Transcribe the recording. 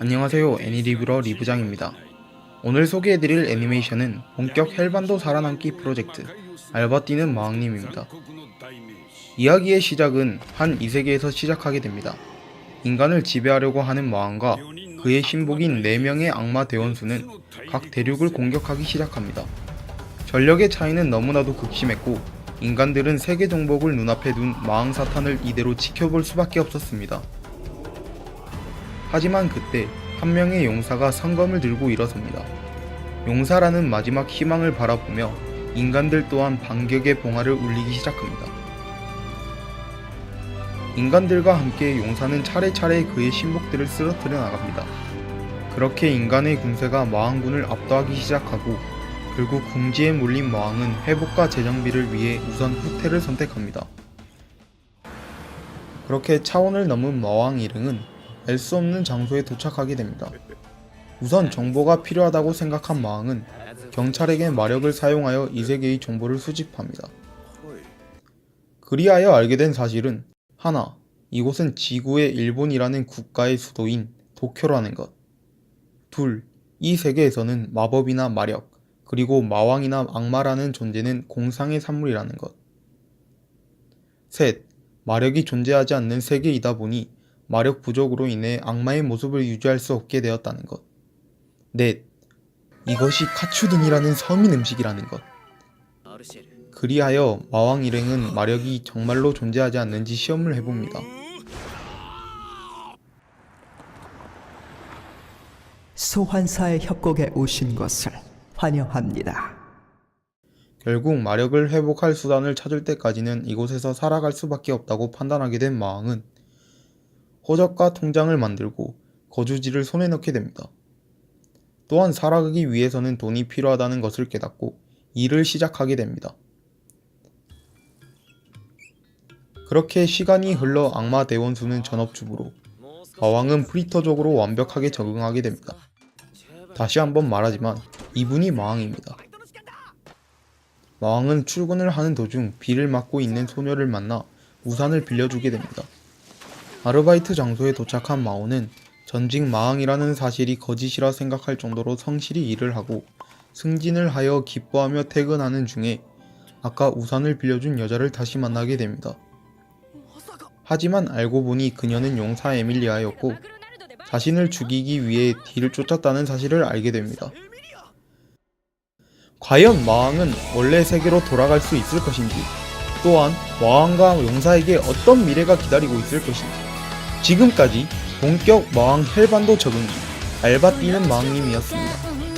안녕하세요 애니리뷰러 리부장입니다. 오늘 소개해드릴 애니메이션은 본격 헬반도 살아남기 프로젝트 알바 뛰는 마왕님입니다. 이야기의 시작은 한 이세계에서 시작하게 됩니다. 인간을 지배하려고 하는 마왕과 그의 신복인 4명의 악마 대원수는 각 대륙을 공격하기 시작합니다. 전력의 차이는 너무나도 극심했고 인간들은 세계 정복을 눈앞에 둔 마왕 사탄을 이대로 지켜볼 수밖에 없었습니다. 하지만 그때 한 명의 용사가 성검을 들고 일어섭니다. 용사라는 마지막 희망을 바라보며 인간들 또한 반격의 봉화를 울리기 시작합니다. 인간들과 함께 용사는 차례차례 그의 신복들을 쓰러뜨려 나갑니다. 그렇게 인간의 군세가 마왕군을 압도하기 시작하고 결국 궁지에 몰린 마왕은 회복과 재정비를 위해 우선 후퇴를 선택합니다. 그렇게 차원을 넘은 마왕 일행은 알 수 없는 장소에 도착하게 됩니다. 우선 정보가 필요하다고 생각한 마왕은 경찰에게 마력을 사용하여 이 세계의 정보를 수집합니다. 그리하여 알게 된 사실은 하나, 이곳은 지구의 일본이라는 국가의 수도인 도쿄라는 것. 둘, 이 세계에서는 마법이나 마력, 그리고 마왕이나 악마라는 존재는 공상의 산물이라는 것. 셋, 마력이 존재하지 않는 세계이다 보니 마력 부족으로 인해 악마의 모습을 유지할 수 없게 되었다는 것. 넷, 이것이 카츠둔이라는 서민 음식이라는 것. 그리하여 마왕 일행은 마력이 정말로 존재하지 않는지 시험을 해봅니다. 소환사의 협곡에 오신 것을 환영합니다. 결국 마력을 회복할 수단을 찾을 때까지는 이곳에서 살아갈 수밖에 없다고 판단하게 된 마왕은 호적과 통장을 만들고 거주지를 손에 넣게 됩니다. 또한 살아가기 위해서는 돈이 필요하다는 것을 깨닫고 일을 시작하게 됩니다. 그렇게 시간이 흘러 악마 대원수는 전업주부로 마왕은 프리터족으로 완벽하게 적응하게 됩니다. 다시 한번 말하지만 이분이 마왕입니다. 마왕은 출근을 하는 도중 비를 맞고 있는 소녀를 만나 우산을 빌려주게 됩니다. 아르바이트 장소에 도착한 마오는 전직 마왕이라는 사실이 거짓이라 생각할 정도로 성실히 일을 하고 승진을 하여 기뻐하며 퇴근하는 중에 아까 우산을 빌려준 여자를 다시 만나게 됩니다. 하지만 알고 보니 그녀는 용사 에밀리아였고 자신을 죽이기 위해 뒤를 쫓았다는 사실을 알게 됩니다. 과연 마왕은 원래 세계로 돌아갈 수 있을 것인지, 또한 마왕과 용사에게 어떤 미래가 기다리고 있을 것인지, 지금까지 본격 마왕 헬반도 적응기 알바 뛰는 마왕님이었습니다.